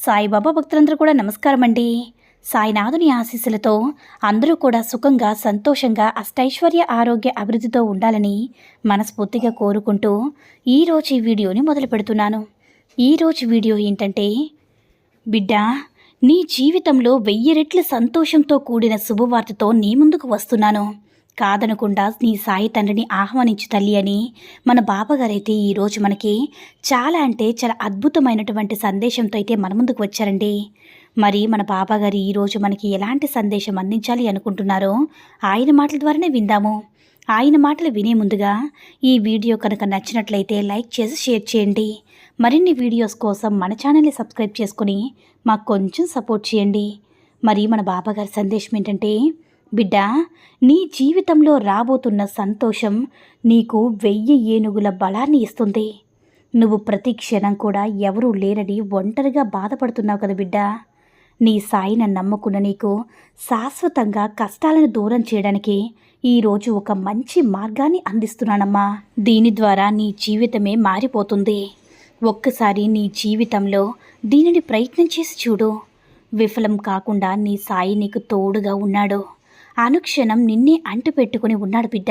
సాయిబాబా భక్తులందరూ కూడా నమస్కారం అండి సాయినాథుని ఆశీస్సులతో అందరూ కూడా సుఖంగా సంతోషంగా అష్టైశ్వర్య ఆరోగ్య అభివృద్ధితో ఉండాలని మనస్ఫూర్తిగా కోరుకుంటూ ఈరోజు ఈ వీడియోని మొదలు పెడుతున్నాను. ఈరోజు వీడియో ఏంటంటే బిడ్డ నీ జీవితంలో వెయ్యి రెట్ల సంతోషంతో కూడిన శుభవార్తతో నీ ముందుకు వస్తున్నాను. కాదనకుండా నీ సాయి తండ్రిని ఆహ్వానించు తల్లి అని మన బాబాగారైతే ఈరోజు మనకి చాలా అంటే చాలా అద్భుతమైనటువంటి సందేశంతో అయితే మన ముందుకు వచ్చారండి. మరి మన బాబాగారు ఈరోజు మనకి ఎలాంటి సందేశం అందించాలి అనుకుంటున్నారో ఆయన మాటల ద్వారానే విందాము. ఆయన మాటలు వినే ముందుగా ఈ వీడియో కనుక నచ్చినట్లయితే లైక్ చేసి షేర్ చేయండి. మరిన్ని వీడియోస్ కోసం మన ఛానల్ని సబ్స్క్రైబ్ చేసుకుని మాకు కొంచెం సపోర్ట్ చేయండి. మరి మన బాబాగారి సందేశం ఏంటంటే బిడ్డ నీ జీవితంలో రాబోతున్న సంతోషం నీకు వెయ్యి ఏనుగుల బలాన్ని ఇస్తుంది. నువ్వు ప్రతి క్షణం కూడా ఎవరూ లేరని ఒంటరిగా బాధపడుతున్నావు కదా బిడ్డ. నీ సాయిని నమ్ముకున్న నీకు శాశ్వతంగా కష్టాలను దూరం చేయడానికి ఈరోజు ఒక మంచి మార్గాన్ని అందిస్తున్నానమ్మా. దీని ద్వారా నీ జీవితమే మారిపోతుంది. ఒక్కసారి నీ జీవితంలో దీనిని ప్రయత్నం చేసి చూడు. విఫలం కాకుండా నీ సాయి నీకు తోడుగా ఉన్నాడు. అనుక్షణం నిన్నే అంటిపెట్టుకుని ఉన్నాడు బిడ్డ.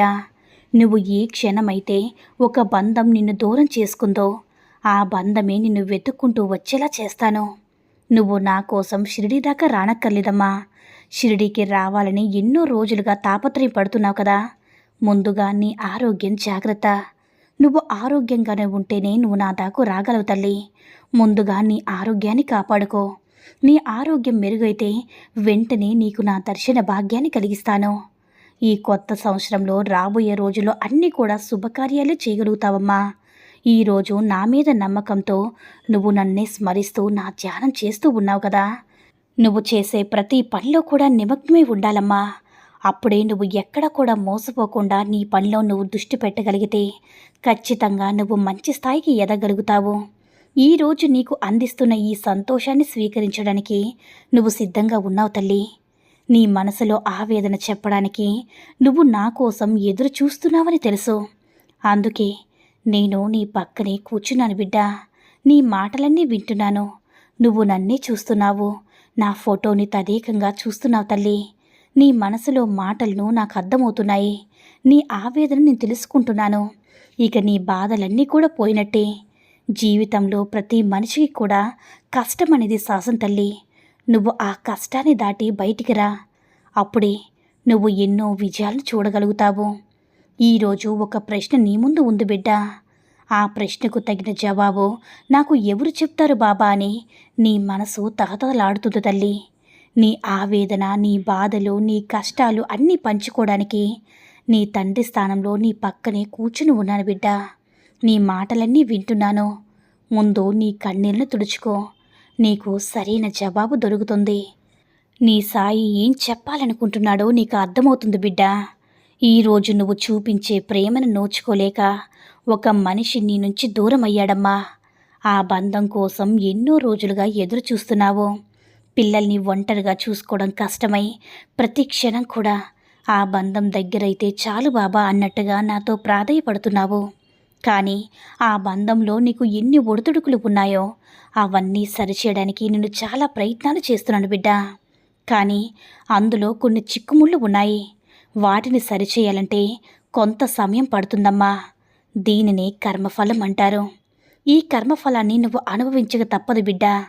నువ్వు ఏ క్షణమైతే ఒక బంధం నిన్ను దూరం చేసుకుందో ఆ బంధమే నిన్ను వెతుక్కుంటూ వచ్చేలా చేస్తాను. నువ్వు నా కోసం షిరిడి దాకా రానక్కర్లేదమ్మా. షిరిడీకి రావాలని ఎన్నో రోజులుగా తాపత్రయపడుతున్నావు కదా. ముందుగా నీ ఆరోగ్యం జాగ్రత్త. నువ్వు ఆరోగ్యంగానే ఉంటేనే నువ్వు నా దాకు రాగలవు తల్లి. ముందుగా నీ ఆరోగ్యాన్ని కాపాడుకో. నీ ఆరోగ్యం మెరుగైతే వెంటనే నీకు నా దర్శన భాగ్యాన్ని కలిగిస్తాను. ఈ కొత్త సంవత్సరంలో రాబోయే రోజుల్లో అన్నీ కూడా శుభకార్యాలు చేయగలుగుతావమ్మా. ఈరోజు నా మీద నమ్మకంతో నువ్వు నన్నే స్మరిస్తూ నా ధ్యానం చేస్తూ ఉన్నావు కదా. నువ్వు చేసే ప్రతి పనిలో కూడా నిమగ్నమై ఉండాలమ్మా. అప్పుడే నువ్వు ఎక్కడ కూడా మోసపోకుండా నీ పనిలో నువ్వు దృష్టి పెట్టగలిగితే ఖచ్చితంగా నువ్వు మంచి స్థాయికి ఎదగలుగుతావు. ఈరోజు నీకు అందిస్తున్న ఈ సంతోషాన్ని స్వీకరించడానికి నువ్వు సిద్ధంగా ఉన్నావు తల్లి. నీ మనసులో ఆవేదన చెప్పడానికి నువ్వు నా కోసం ఎదురు చూస్తున్నావని తెలుసు. అందుకే నేను నీ పక్కనే కూర్చున్నాను బిడ్డా. నీ మాటలన్నీ వింటున్నాను. నువ్వు నన్నే చూస్తున్నావు. నా ఫోటోని తదేకంగా చూస్తున్నావు తల్లి. నీ మనసులో మాటలను నాకు అర్థమవుతున్నాయి. నీ ఆవేదన నేను తెలుసుకుంటున్నాను. ఇక నీ బాధలన్నీ కూడా పోయినట్టే. జీవితంలో ప్రతి మనిషికి కూడా కష్టం అనేది శాసం తల్లి. నువ్వు ఆ కష్టాన్ని దాటి బయటికి రా. అప్పుడే నువ్వు ఎన్నో విజయాలను చూడగలుగుతావు. ఈరోజు ఒక ప్రశ్న నీ ముందు ఉంది బిడ్డ. ఆ ప్రశ్నకు తగిన జవాబు నాకు ఎవరు చెప్తారు బాబా అని నీ మనసు తహతలాడుతుంది తల్లి. నీ ఆవేదన నీ బాధలు నీ కష్టాలు అన్నీ పంచుకోవడానికి నీ తండ్రి స్థానంలో నీ పక్కనే కూర్చుని ఉన్నాను బిడ్డ. నీ మాటలన్నీ వింటున్నాను. ముందు నీ కన్నీళ్ళను తుడుచుకో. నీకు సరైన జవాబు దొరుకుతుంది. నీ సాయి ఏం చెప్పాలనుకుంటున్నాడో నీకు అర్థమవుతుంది బిడ్డ. ఈరోజు నువ్వు చూపించే ప్రేమను నోచుకోలేక ఒక మనిషి నీ నుంచి దూరం అయ్యాడమ్మా ఆ బంధం కోసం ఎన్నో రోజులుగా ఎదురు చూస్తున్నావు పిల్లల్ని ఒంటరిగా చూసుకోవడం కష్టమై ప్రతి క్షణం కూడా ఆ బంధం దగ్గరైతే చాలు బాబా అన్నట్టుగా నాతో ప్రాధాయపడుతున్నావు. కానీ ఆ బంధంలో నీకు ఎన్ని ఒడిదుడుకులు ఉన్నాయో అవన్నీ సరిచేయడానికి నేను చాలా ప్రయత్నాలు చేస్తున్నాను బిడ్డ. కానీ అందులో కొన్ని చిక్కుముళ్ళు ఉన్నాయి. వాటిని సరిచేయాలంటే కొంత సమయం పడుతుందమ్మా. దీనిని కర్మఫలం అంటారు. ఈ కర్మఫలాన్ని నువ్వు అనుభవించక తప్పదు బిడ్డ.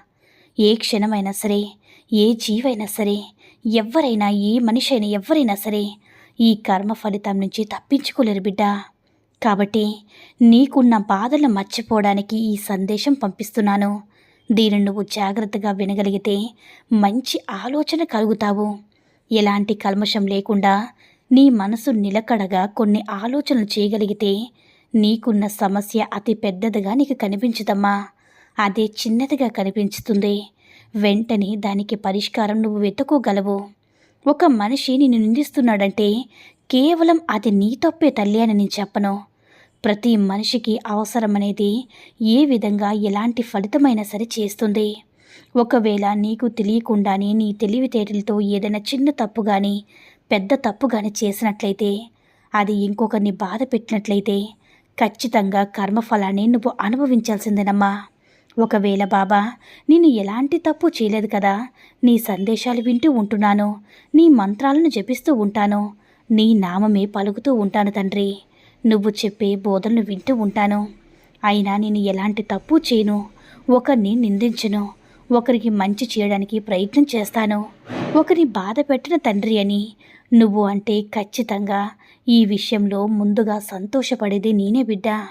ఏ క్షణమైనా సరే ఏ జీవైనా సరే ఎవరైనా ఏ మనిషి అయినా ఎవరైనా సరే ఈ కర్మ ఫలితం నుంచి తప్పించుకోలేరు బిడ్డ. కాబట్టి నీకున్న బాధలు మర్చిపోవడానికి ఈ సందేశం పంపిస్తున్నాను. దీనిని నువ్వు జాగ్రత్తగా వినగలిగితే మంచి ఆలోచన కలుగుతావు. ఎలాంటి కల్మషం లేకుండా నీ మనసు నిలకడగా కొన్ని ఆలోచనలు చేయగలిగితే నీకున్న సమస్య అతి పెద్దదిగా నీకు కనిపించదమ్మా. అదే చిన్నదిగా కనిపించుతుంది. వెంటనే దానికి పరిష్కారం నువ్వు వెతుకోగలవు. ఒక మనిషి నిన్ను నిందిస్తున్నాడంటే కేవలం అది నీ తప్పే తల్లి అని నేను చెప్పను. ప్రతి మనిషికి అవసరమనేది ఏ విధంగా ఎలాంటి ఫలితమైనా సరే చేస్తుంది. ఒకవేళ నీకు తెలియకుండానే నీ తెలివితేటలతో ఏదైనా చిన్న తప్పు కానీ పెద్ద తప్పు కానీ చేసినట్లయితే అది ఇంకొకరిని బాధ పెట్టినట్లయితే ఖచ్చితంగా కర్మఫలాన్ని నువ్వు అనుభవించాల్సిందేనమ్మా. ఒకవేళ బాబా నేను ఎలాంటి తప్పు చేయలేదు కదా నీ సందేశాలు వింటూ ఉంటున్నాను నీ మంత్రాలను జపిస్తూ ఉంటాను నీ నామమే పలుకుతూ ఉంటాను తండ్రి. నువ్వు చెప్పే బోధనలు వింటూ ఉంటాను. అయినా నేను ఎలాంటి తప్పు చేయను. ఒకరిని నిందించను. ఒకరికి మంచి చేయడానికి ప్రయత్నం చేస్తాను. ఒకరిని బాధ పెట్టిన తండ్రి అని. నువ్వు అంటే ఖచ్చితంగా ఈ విషయంలో ముందుగా సంతోషపడేది నేనే బిడ్డ.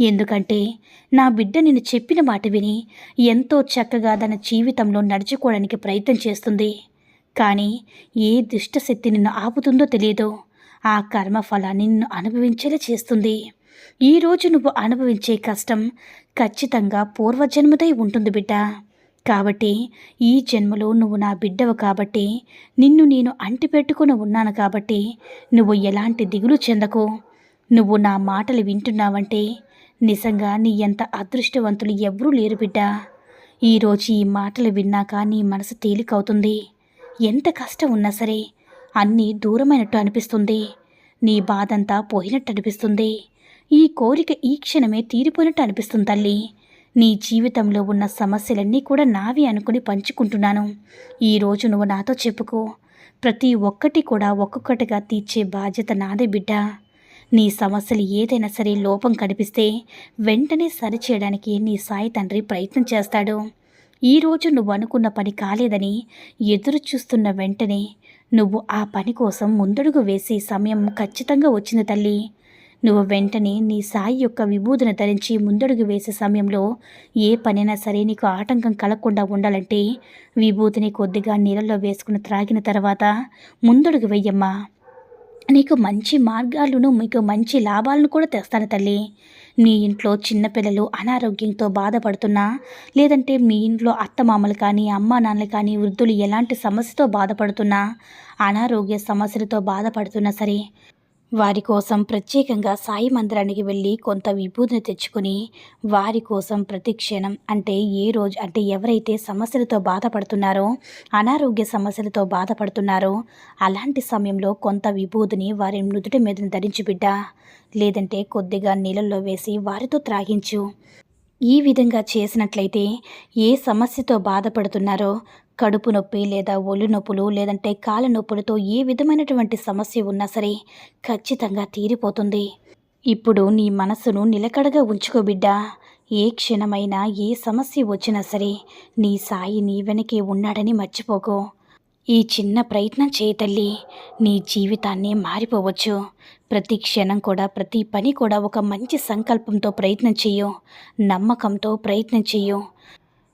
ఎందుకంటే నా బిడ్డ నేను చెప్పిన మాట విని ఎంతో చక్కగా తన జీవితంలో నడుచుకోవడానికి ప్రయత్నం చేస్తుంది. కానీ ఏ దుష్టశక్తి నిన్ను ఆపుతుందో తెలియదు. ఆ కర్మఫలాన్ని నిన్ను అనుభవించేలా చేస్తుంది. ఈరోజు నువ్వు అనుభవించే కష్టం ఖచ్చితంగా పూర్వజన్మదై ఉంటుంది బిడ్డ. కాబట్టి ఈ జన్మలో నువ్వు నా బిడ్డవు కాబట్టి నిన్ను నేను అంటిపెట్టుకుని ఉన్నాను కాబట్టి నువ్వు ఎలాంటి దిగులు చెందకు. నువ్వు నా మాటలు వింటున్నావంటే నిజంగా నీ ఎంత అదృష్టవంతులు ఎవ్వరూ లేరు బిడ్డ. ఈరోజు ఈ మాటలు విన్నాక నీ మనసు తేలికవుతుంది. ఎంత కష్టం ఉన్నా సరే అన్నీ దూరమైనట్టు అనిపిస్తుంది. నీ బాధంతా పోయినట్టు అనిపిస్తుంది. ఈ కోరిక ఈ క్షణమే తీరిపోయినట్టు అనిపిస్తుంది తల్లి. నీ జీవితంలో ఉన్న సమస్యలన్నీ కూడా నావి అనుకుని పంచుకుంటున్నాను. ఈరోజు నువ్వు నాతో చెప్పుకో. ప్రతి ఒక్కటి కూడా ఒక్కొక్కటిగా తీర్చే బాధ్యత నాదే బిడ్డ. నీ సమస్యలు ఏదైనా సరే లోపం కనిపిస్తే వెంటనే సరిచేయడానికి నీ సాయి తండ్రి ప్రయత్నం చేస్తాడు. ఈరోజు నువ్వు అనుకున్న పని కాలేదని ఎదురు చూస్తున్న వెంటనే నువ్వు ఆ పని కోసం ముందడుగు వేసే సమయం ఖచ్చితంగా వచ్చింది తల్లి. నువ్వు వెంటనే నీ సాయి యొక్క విభూతిని ధరించి ముందడుగు వేసే సమయంలో ఏ పనైనా సరే నీకు ఆటంకం కలగకుండా ఉండాలంటే విభూతిని కొద్దిగా నీళ్ళలో వేసుకుని త్రాగిన తర్వాత ముందడుగు వెయ్యమ్మా. నీకు మంచి మార్గాలను మీకు మంచి లాభాలను కూడా తెస్తాను తల్లి. మీ ఇంట్లో చిన్నపిల్లలు అనారోగ్యంతో బాధపడుతున్నా? లేదంటే మీ ఇంట్లో అత్తమామలు కానీ అమ్మా నాన్నలు కానీ వృద్ధులు ఎలాంటి సమస్యతో బాధపడుతున్నా? అనారోగ్య సమస్యలతో బాధపడుతున్నా సరే వారి కోసం ప్రత్యేకంగా సాయి మందిరానికి వెళ్ళి కొంత విభూతిని తెచ్చుకొని వారి కోసం ప్రతి క్షణం అంటే ఏ రోజు అంటే ఎవరైతే సమస్యలతో బాధపడుతున్నారో అనారోగ్య సమస్యలతో బాధపడుతున్నారో అలాంటి సమయంలో కొంత విభూతిని వారి నుదుటి మీద ధరించి బిడ్డ లేదంటే కొద్దిగా నీళ్ళల్లో వేసి వారితో త్రాగించు. ఈ విధంగా చేసినట్లయితే ఏ సమస్యతో బాధపడుతున్నారో కడుపు నొప్పి లేదా ఒళ్ళు నొప్పులు లేదంటే కాళ్ళ నొప్పులతో ఏ విధమైనటువంటి సమస్య ఉన్నా సరే ఖచ్చితంగా తీరిపోతుంది. ఇప్పుడు నీ మనసును నిలకడగా ఉంచుకో బిడ్డా. ఏ క్షణమైనా ఏ సమస్య వచ్చినా సరే నీ సాయి నీ వెనకే ఉన్నాడని మర్చిపోకు. ఈ చిన్న ప్రయత్నం చేయతల్లి నీ జీవితాన్ని మారిపోవచ్చు. ప్రతి క్షణం కూడా ప్రతి పని కూడా ఒక మంచి సంకల్పంతో ప్రయత్నం చెయ్యు నమ్మకంతో ప్రయత్నం చెయ్యు